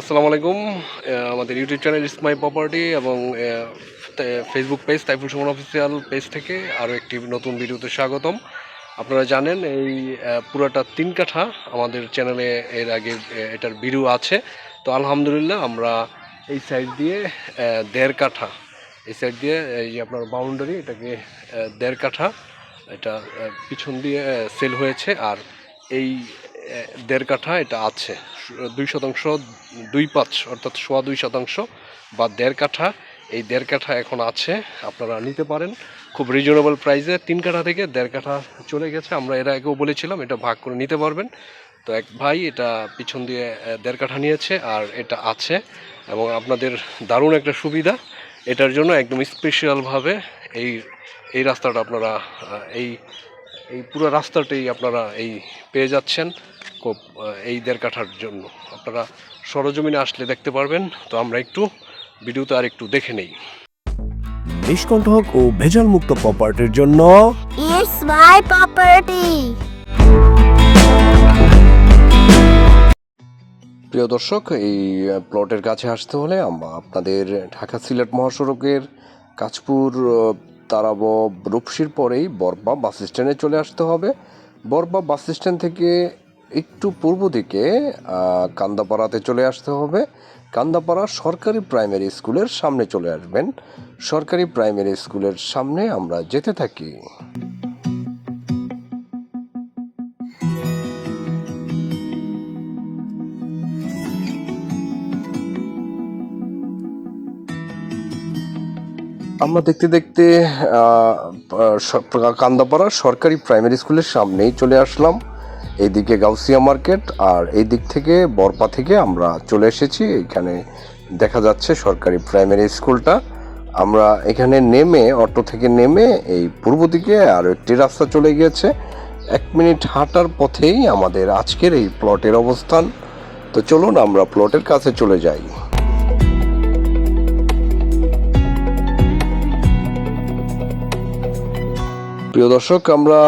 আসসালামু আলাইকুম। আমাদের YouTube channel is my property এবং Facebook page Taiful Suman official page থেকে আরও একটি নতুন ভিডিওতে স্বাগতম। আপনারা জানেন এই পুরাটা তিন কাঠা আমাদের চ্যানেলে এর আগে এটার ভিডিও আছে। তো আলহামদুলিল্লাহ আমরা এই সাইড দিয়ে দেড় কাঠা, এই সাইড দিয়ে এই আপনার বাউন্ডারি এটাকে দেড় কাঠা, এটা পিছন দিয়ে সেল হয়েছে। আর এই দেড় কাঠা এটা আছে। দুই শতাংশ, দুই পাঁচ, অর্থাৎ সোয়া দুই শতাংশ বা দেড় কাঠা। এই দেড় কাঠা এখন আছে, আপনারা নিতে পারেন। খুব রিজনেবল প্রাইসে তিন কাঠা থেকে দেড় কাঠা চলে গেছে। আমরা এর আগেও বলেছিলাম, এটা ভাগ করে নিতে পারবেন। তো এক ভাই এটা পিছন দিয়ে দেড় কাঠা নিয়েছে আর এটা আছে। এবং আপনাদের দারুণ একটা সুবিধা, এটার জন্য একদম স্পেশালভাবে এই এই রাস্তাটা আপনারা এই এই পুরো রাস্তাটাই আপনারা এই পেয়ে যাচ্ছেন খুব এই দেড় কাঠার জন্য আপনারা সরজমিনে আসলে দেখতে পারবেন তো আমরা একটু ভিডিওতে আর একটু দেখে নেই নিষ্কণ্টক ও ভেজাল মুক্ত প্রপার্টির জন্য. প্রিয় দর্শক এই প্লটের কাছে আসতে হলে আমরা আপনাদের ঢাকা সিলেট মহাসড়কের কাঁচপুর আহ, তারাব রূপসির পরেই বরবা বাস স্ট্যান্ডে চলে আসতে হবে। বরবা বাস স্ট্যান্ড থেকে একটু পূর্ব দিকে কান্দাপাড়াতে চলে আসতে হবে। কান্দাপাড়া সরকারি প্রাইমারি স্কুলের সামনে চলে আসবেন। সরকারি প্রাইমারি স্কুলের সামনে আমরা যেতে থাকি। আমরা দেখতে দেখতে কান্দাপাড়া সরকারি প্রাইমারি স্কুলের সামনেই চলে আসলাম। এইদিকে গাউসিয়া মার্কেট আর এই দিক থেকে বরপা থেকে আমরা চলে এসেছি। এখানে দেখা যাচ্ছে সরকারি প্রাইমারি স্কুলটা। আমরা এখানে নেমে, অটো থেকে নেমে এই পূর্ব দিকে আরও একটি রাস্তা চলে গিয়েছে। এক মিনিট হাঁটার পথেই আমাদের আজকের এই প্লটের অবস্থান। তো চলুন, আমরা প্লটের কাছে চলে যাই। প্রিয় দর্শক, আমরা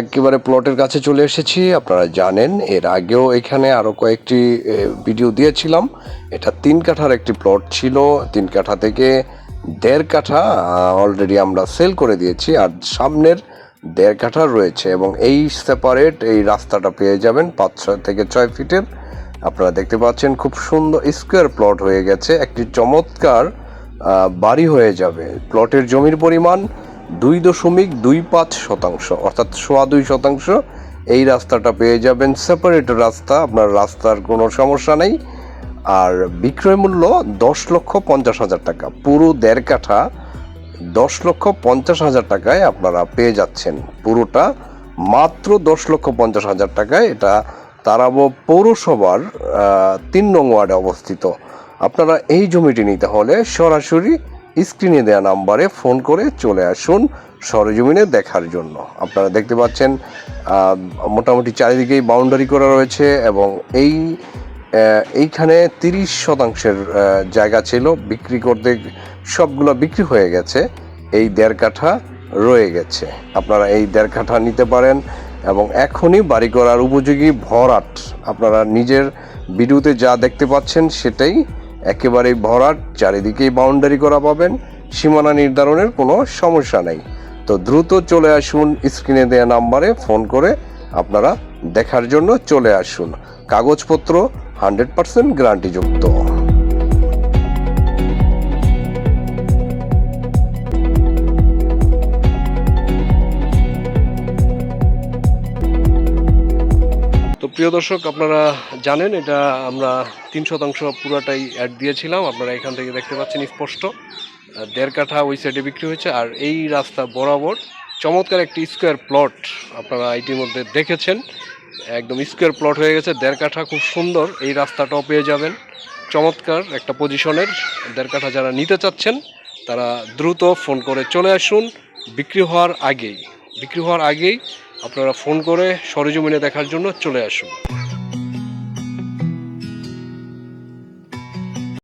একেবারে প্লটের কাছে চলে এসেছি। আপনারা জানেন, এর আগেও এখানে আরও কয়েকটি ভিডিও দিয়েছিলাম। এটা তিন কাঠার একটি প্লট ছিল। তিন কাঠা থেকে দেড় কাঠা অলরেডি আমরা সেল করে দিয়েছি। আর সামনের দেড় কাঠা রয়েছে এবং এই সেপারেট এই রাস্তাটা পেয়ে যাবেন পাঁচ ছয় থেকে ছয় ফিটের। আপনারা দেখতে পাচ্ছেন খুব সুন্দর স্কোয়ার প্লট হয়ে গেছে। একটি চমৎকার বাড়ি হয়ে যাবে। প্লটের জমির পরিমাণ দুই দশমিক দুই পাঁচ শতাংশ, অর্থাৎ সোয়া দুই শতাংশ। এই রাস্তাটা পেয়ে যাবেন সেপারেট রাস্তা, আপনার রাস্তার কোনো সমস্যা নেই। আর বিক্রয় মূল্য দশ লক্ষ পঞ্চাশ হাজার টাকা, পুরো দেড় কাঠা দশ লক্ষ পঞ্চাশ হাজার টাকায় আপনারা পেয়ে যাচ্ছেন। পুরোটা মাত্র দশ লক্ষ পঞ্চাশ হাজার টাকায়, এটা তারাবো পৌরসভার তিন নং ওয়ার্ডে অবস্থিত। আপনারা এই জমিটি নিতে হলে সরাসরি স্ক্রিনে দেওয়া নাম্বারে ফোন করে চলে আসুন সরজমিনে দেখার জন্য। আপনারা দেখতে পাচ্ছেন মোটামুটি চারিদিকেই বাউন্ডারি করা রয়েছে এবং এই এইখানে তিরিশ শতাংশের জায়গা ছিল। বিক্রি করতে সবগুলো বিক্রি হয়ে গেছে। এই দেড় কাঠা রয়ে গেছে। আপনারা এই দেড় কাঠা নিতে পারেন এবং এখনই বাড়ি করার উপযোগী ভরাট আপনারা নিজের ভিডিওতে যা দেখতে পাচ্ছেন সেটাই একেবারেই ভরাট, চারিদিকেই বাউন্ডারি করা পাবেন। সীমানা নির্ধারণের কোনো সমস্যা নেই। তো দ্রুত চলে আসুন স্ক্রিনে দেওয়া নাম্বারে ফোন করে আপনারা দেখার জন্য চলে আসুন। কাগজপত্র হান্ড্রেড পার্সেন্ট গ্যারান্টিযুক্ত তো প্রিয় দর্শক, আপনারা জানেন এটা আমরা তিন শতাংশ পুরাটাই অ্যাড দিয়েছিলাম। আপনারা এখান থেকে দেখতে পাচ্ছেন স্পষ্ট দেড় কাঠা ওই সাইডে বিক্রি হয়েছে। আর এই রাস্তা বরাবর চমৎকার একটি স্কোয়ার প্লট আপনারা ইতিমধ্যে দেখেছেন। একদম স্কোয়ার প্লট হয়ে গেছে, দেড় কাঠা খুব সুন্দর। এই রাস্তাটাও পেয়ে যাবেন। চমৎকার একটা পজিশনের দেড় কাঠা যারা নিতে চাচ্ছেন, তারা দ্রুত ফোন করে চলে আসুন। বিক্রি হওয়ার আগেই, বিক্রি হওয়ার আগেই আপনারা ফোন করে সরজমিনে দেখার জন্য চলে আসুন।